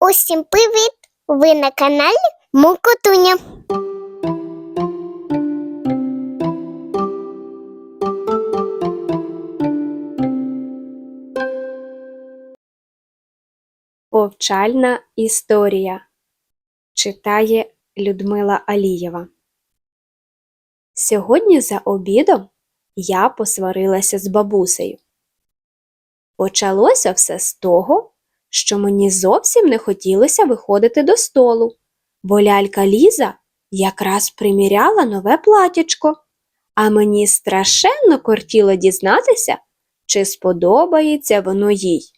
Усім привіт! Ви на каналі Мукотуня. Повчальна історія читає Людмила Алієва. Сьогодні за обідом я посварилася з бабусею. Почалося все з того, що мені зовсім не хотілося виходити до столу, бо лялька Ліза якраз приміряла нове платячко, а мені страшенно кортіло дізнатися, чи сподобається воно їй.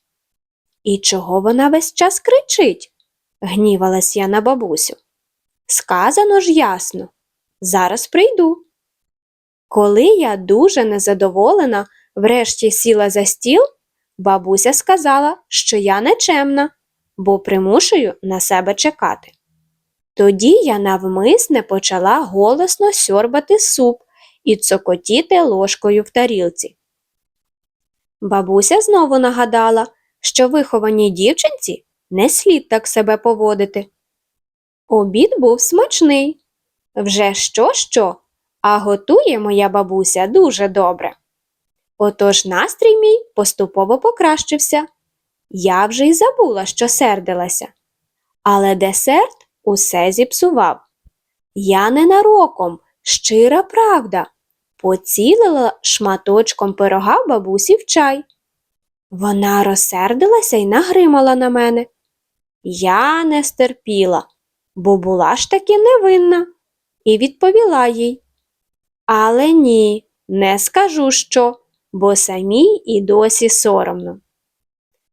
І чого вона весь час кричить? гнівалась я на бабусю. Сказано ж ясно. Зараз прийду. Коли я дуже незадоволена, врешті сіла за стіл, бабуся сказала, що я нечемна, бо примушую на себе чекати. Тоді я навмисне почала голосно сьорбати суп і цокотіти ложкою в тарілці. Бабуся знову нагадала, що вихованій дівчинці не слід так себе поводити. Обід був смачний. Вже що що, а готує моя бабуся дуже добре. Отож настрій мій поступово покращився. Я вже й забула, що сердилася. Але десерт усе зіпсував. Я ненароком, щира правда, поцілила шматочком пирога бабусі в чай. Вона розсердилася й нагримала на мене. Я не стерпіла, бо була ж таки невинна, і відповіла їй. Але ні, не скажу що, бо самій і досі соромно.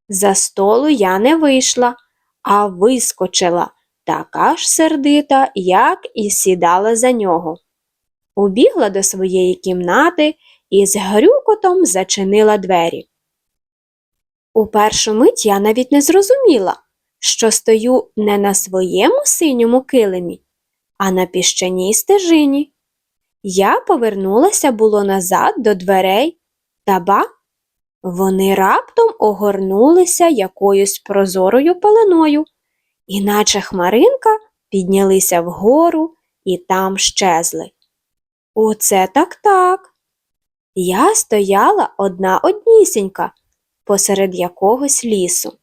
За столу я не вийшла, а вискочила, така ж сердита, як і сідала за нього. Убігла до своєї кімнати і з грюкотом зачинила двері. У першу мить я навіть не зрозуміла, що стою не на своєму синьому килимі, а на піщаній стежині. Я повернулася було назад до дверей, та ба, вони раптом огорнулися якоюсь прозорою пеленою, іначе хмаринка піднялися вгору і там щезли. Оце так так. Я стояла одна однісінька посеред якогось лісу.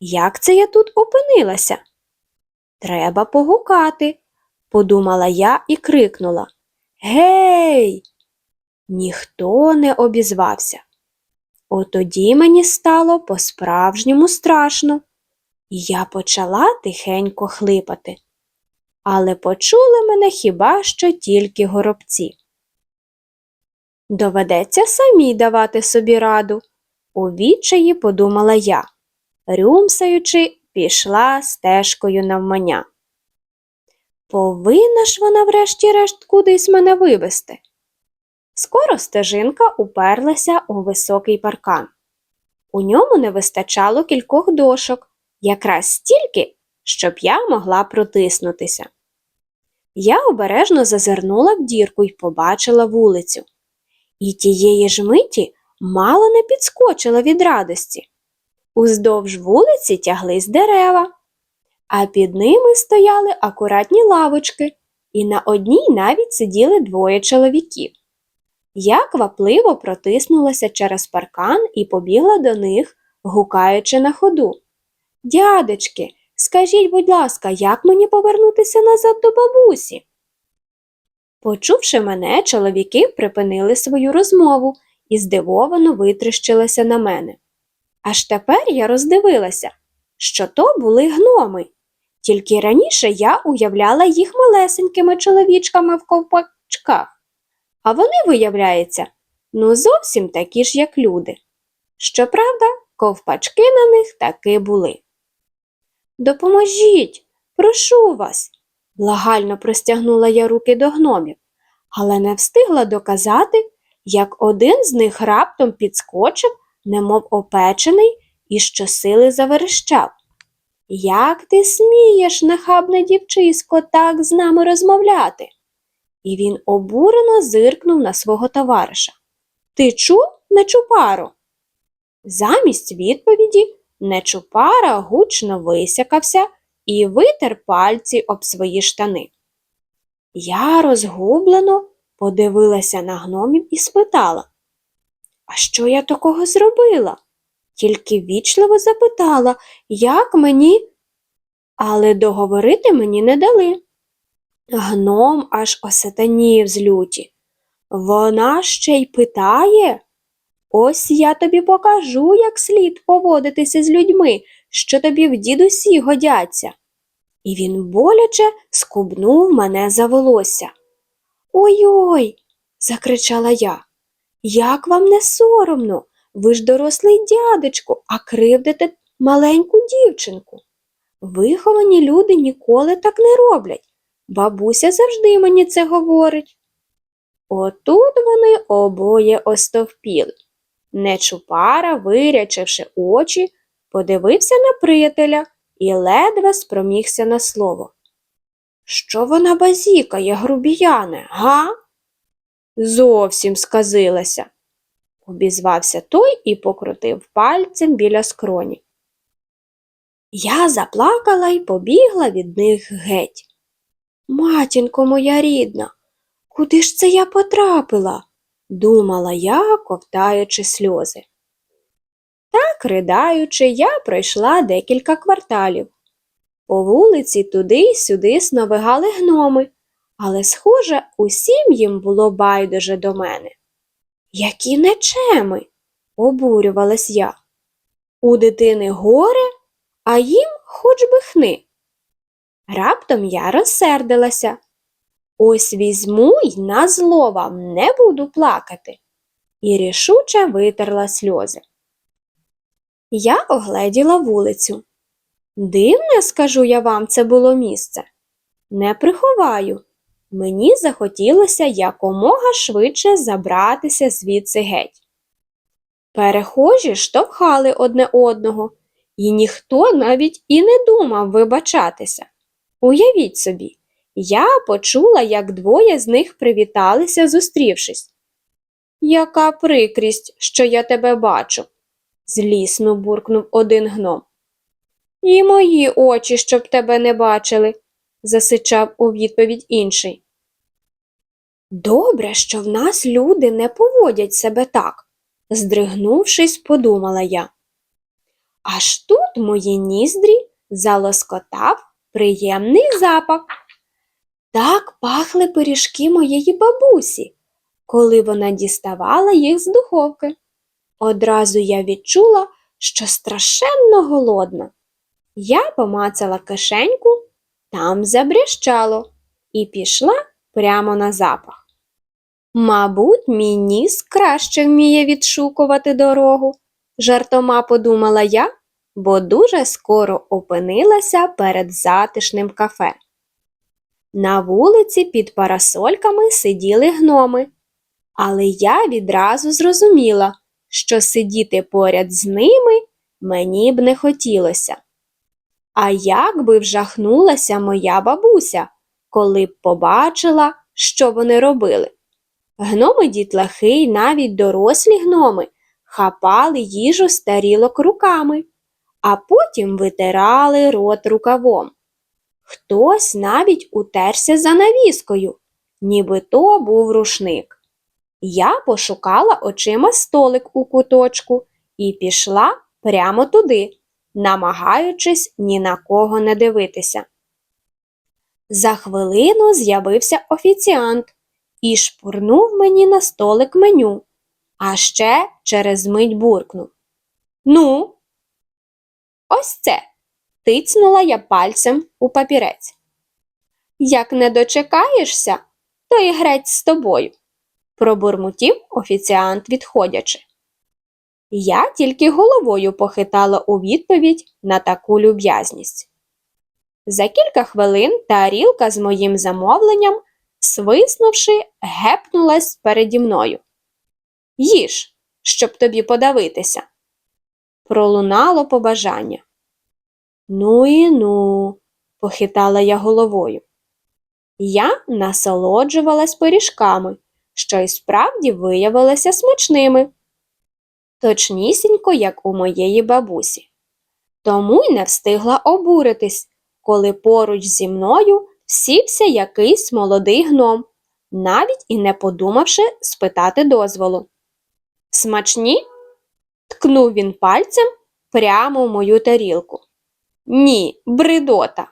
Як це я тут опинилася? Треба погукати, подумала я і крикнула Гей! Ніхто не обізвався. Отоді мені стало по-справжньому страшно, і я почала тихенько хлипати. Але почули мене хіба що тільки горобці. Доведеться самій давати собі раду, у відчаї подумала я, рюмсаючи, пішла стежкою навмання. Повинна ж вона врешті-решт кудись мене вивести. Скоро стежинка уперлася у високий паркан. У ньому не вистачало кількох дошок, якраз стільки, щоб я могла протиснутися. Я обережно зазирнула в дірку і побачила вулицю. І тієї ж миті мало не підскочила від радості. Уздовж вулиці тяглись дерева, а під ними стояли акуратні лавочки, і на одній навіть сиділи двоє чоловіків. Я квапливо протиснулася через паркан і побігла до них, гукаючи на ходу. Дядечки, скажіть, будь ласка, як мені повернутися назад до бабусі? Почувши мене, чоловіки припинили свою розмову і здивовано витріщилися на мене. Аж тепер я роздивилася, що то були гноми. Тільки раніше я уявляла їх малесенькими чоловічками в ковпачках, а вони, виявляється, ну зовсім такі ж, як люди. Щоправда, ковпачки на них таки були. Допоможіть, прошу вас, благально простягнула я руки до гномів, але не встигла доказати, як один з них раптом підскочив, немов опечений, і щосили заверещав. Як ти смієш, нахабне дівчисько, так з нами розмовляти? І він обурено зиркнув на свого товариша. Ти чув, нечупаро? Замість відповіді Нечупара гучно висякався і витер пальці об свої штани. Я розгублено подивилася на гномів і спитала, а що я такого зробила? Тільки вічливо запитала, як мені, але договорити мені не дали. Гном аж осатанів з люті. Вона ще й питає. Ось я тобі покажу, як слід поводитися з людьми, що тобі в дідусі годяться. І він боляче скубнув мене за волосся. Ой-ой, закричала я. Як вам не соромно? Ви ж дорослий дядечко, а кривдите маленьку дівчинку. Виховані люди ніколи так не роблять. Бабуся завжди мені це говорить. Отут вони обоє остовпіли. Нечупара, вирячивши очі, подивився на приятеля і ледве спромігся на слово. Що вона базікає, грубіяне, га? Зовсім сказилася, обізвався той і покрутив пальцем біля скроні. Я заплакала і побігла від них геть. Матінко моя рідна, куди ж це я потрапила? думала я, ковтаючи сльози. Так, riдаючи, я пройшла декілька кварталів. По вулиці туди й сюди сновигали гноми, але, схоже, усім їм було байдуже до мене. Які нечеми, обурювалась я. У дитини горе, а їм хоч би хни. Раптом я розсердилася. Ось візьму й на зло вам не буду плакати. І рішуче витерла сльози. Я огледіла вулицю. Дивне, скажу я вам, це було місце. Не приховаю. Мені захотілося якомога швидше забратися звідси геть. Перехожі штовхали одне одного, і ніхто навіть і не думав вибачатися. Уявіть собі, я почула, як двоє з них привіталися, зустрівшись. Яка прикрість, що я тебе бачу, злісно буркнув один гном. І мої очі, щоб тебе не бачили, засичав у відповідь інший. Добре, що в нас люди не поводять себе так, здригнувшись, подумала я. Аж тут мої ніздрі залоскотав приємний запах. Так пахли пиріжки моєї бабусі, коли вона діставала їх з духовки. Одразу я відчула, що страшенно голодна. Я помацала кишеньку, там забрящало, і пішла прямо на запах. Мабуть, мій ніс краще вміє відшукувати дорогу, жартома подумала я, бо дуже скоро опинилася перед затишним кафе. На вулиці під парасольками сиділи гноми, але я відразу зрозуміла, що сидіти поряд з ними мені б не хотілося. А як би вжахнулася моя бабуся, коли б побачила, що вони робили. Гноми дітлахи й навіть дорослі гноми хапали їжу з тарілок руками, а потім витирали рот рукавом. Хтось навіть утерся за навіскою, ніби то був рушник. Я пошукала очима столик у куточку і пішла прямо туди, намагаючись ні на кого не дивитися. За хвилину з'явився офіціант і шпурнув мені на столик меню, а ще через мить буркнув. Ну, ось це. Тицнула я пальцем у папірець. Як не дочекаєшся, то і грець з тобою, пробурмотів офіціант, відходячи. Я тільки головою похитала у відповідь на таку люб'язність. За кілька хвилин тарілка з моїм замовленням, свиснувши, гепнулась переді мною. Їж, щоб тобі подавитися. Пролунало побажання. Ну і ну, похитала я головою. Я насолоджувалась пиріжками, що й справді виявилися смачними точнісінько, як у моєї бабусі. тому й не встигла обуритись, коли поруч зі мною сівся якийсь молодий гном, навіть і не подумавши спитати дозволу. Смачні? Ткнув він пальцем прямо в мою тарілку. Ні, бридота.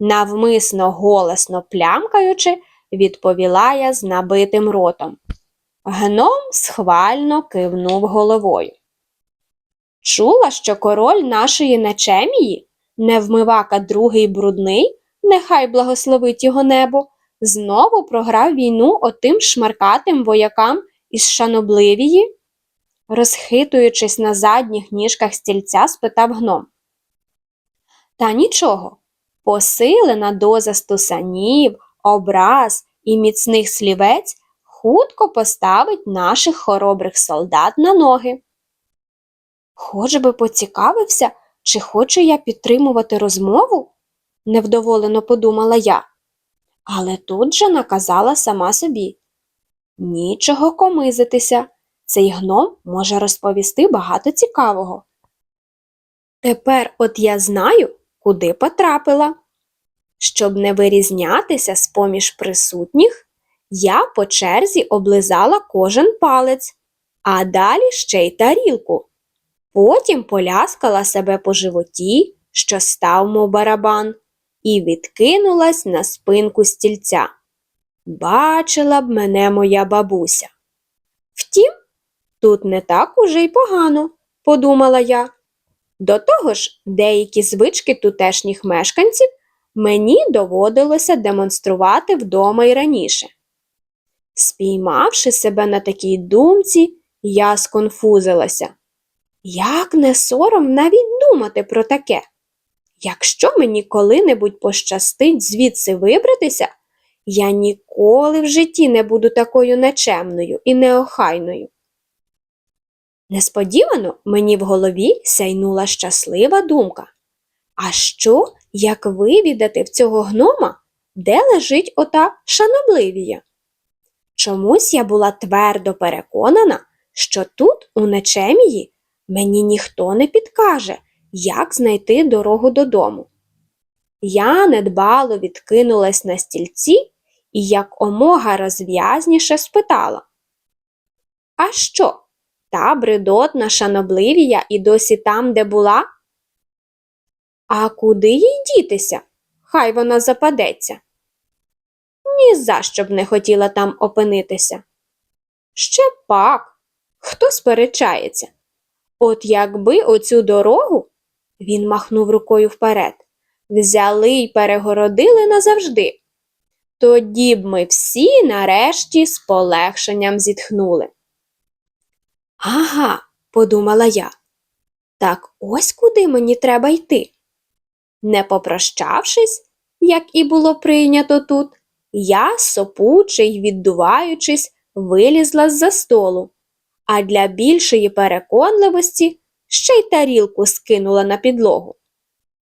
Навмисно голосно плямкаючи, відповіла я з набитим ротом. Гном схвально кивнув головою. Чула, що король нашої начемії, невмивака другий брудний, нехай благословить його небо, знову програв війну отим шмаркатим воякам із Шанобливії? Розхитуючись на задніх ніжках стільця, спитав гном. Та нічого, посилена доза стусанів, образ і міцних слівець хутко поставить наших хоробрих солдат на ноги. Хоч би поцікавився, чи хочу я підтримувати розмову? невдоволено подумала я. Але тут же наказала сама собі. Нічого комизитися, цей гном може розповісти багато цікавого. Тепер от я знаю, куди потрапила. Щоб не вирізнятися з поміж присутніх, я по черзі облизала кожен палець, а далі ще й тарілку. Потім поляскала себе по животі, що став мов барабан, і відкинулась на спинку стільця. Бачила б мене моя бабуся. Втім, тут не так уже й погано, подумала я. До того ж, деякі звички тутешніх мешканців мені доводилося демонструвати вдома й раніше. Спіймавши себе на такій думці, я сконфузилася. Як не сором навіть думати про таке? Якщо мені коли-небудь пощастить звідси вибратися, я ніколи в житті не буду такою нечемною і неохайною. Несподівано мені в голові сяйнула щаслива думка. А що, як вивідати в цього гнома, де лежить ота шанобливія? Чомусь я була твердо переконана, що тут, у Нечемії, мені ніхто не підкаже, як знайти дорогу додому. Я недбало відкинулась на стільці і як омога розв'язніше спитала. А що, та бредотна шанобливія і досі там, де була? А куди їй дітися? Хай вона западеться. Ні за що б не хотіла там опинитися. Ще пак, хто сперечається? От якби оцю дорогу, він махнув рукою вперед, взяли й перегородили назавжди. Тоді б ми всі нарешті з полегшенням зітхнули. Ага, подумала я. Так ось куди мені треба йти. Не попрощавшись, як і було прийнято тут, я, сопуче й віддуваючись, вилізла з-за столу, а для більшої переконливості ще й тарілку скинула на підлогу.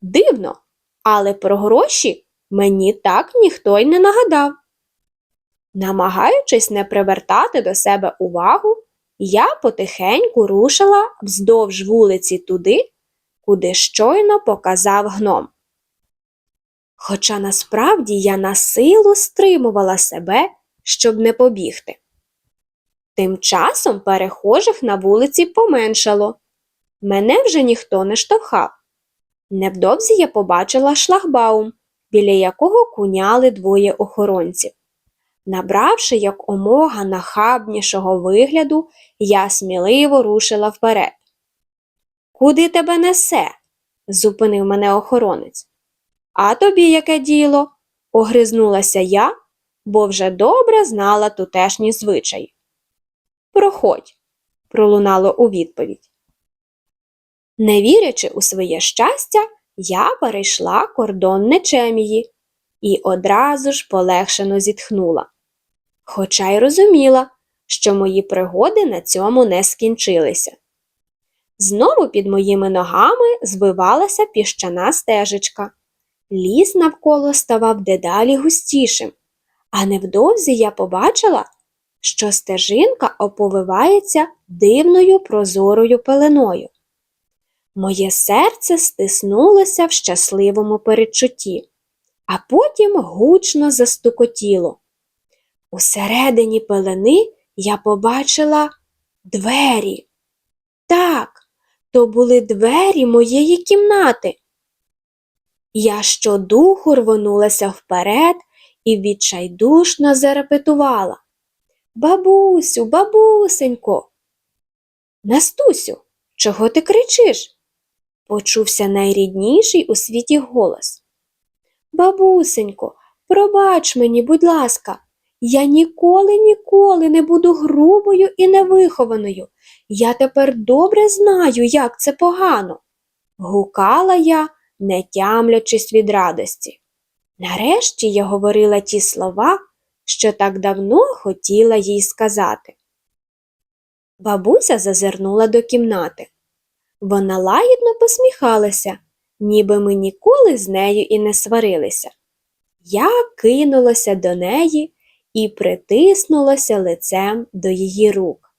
Дивно, але про гроші мені так ніхто й не нагадав. Намагаючись не привертати до себе увагу, я потихеньку рушила вздовж вулиці туди, куди щойно показав гном. Хоча насправді я на силу стримувала себе, щоб не побігти. Тим часом перехожих на вулиці поменшало. Мене вже ніхто не штовхав. Невдовзі я побачила шлагбаум, біля якого куняли двоє охоронців. Набравши як омога нахабнішого вигляду, я сміливо рушила вперед. Куди тебе несе? зупинив мене охоронець. А тобі яке діло? огризнулася я, бо вже добре знала тутешні звичаї. Проходь, пролунало у відповідь. Не вірячи у своє щастя, я перейшла кордон Нечемії і одразу ж полегшено зітхнула. Хоча й розуміла, що мої пригоди на цьому не скінчилися. Знову під моїми ногами звивалася піщана стежечка. Ліс навколо ставав дедалі густішим, а невдовзі я побачила, що стежинка оповивається дивною прозорою пеленою. Моє серце стиснулося в щасливому передчутті, а потім гучно застукотіло. Усередині пелени я побачила двері. Так, то були двері моєї кімнати. Я щодуху рвонулася вперед і відчайдушно зарепетувала. Бабусю, бабусенько. Настусю, чого ти кричиш? Почувся найрідніший у світі голос. Бабусенько, пробач мені, будь ласка, я ніколи, ніколи не буду грубою і невихованою. Я тепер добре знаю, як це погано. Гукала я, не тямлячись від радості. Нарешті я говорила ті слова, що так давно хотіла їй сказати. Бабуся зазирнула до кімнати. Вона лагідно посміхалася, ніби ми ніколи з нею і не сварилися. Я кинулася до неї і притиснулася лицем до її рук.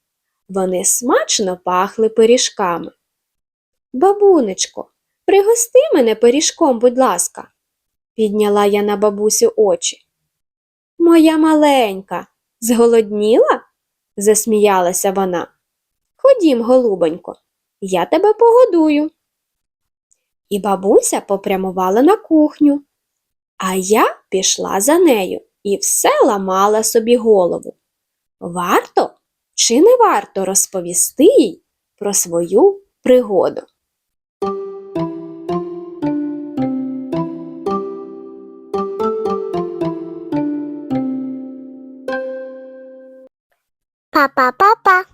Вони смачно пахли пиріжками. Бабунечко, пригости мене пиріжком, будь ласка, підняла я на бабусю очі. Моя маленька, зголодніла? засміялася вона. Ходім, голубонько, я тебе погодую. І бабуся попрямувала на кухню, а я пішла за нею і все ламала собі голову. Варто чи не варто розповісти їй про свою пригоду? Па-па-па-па.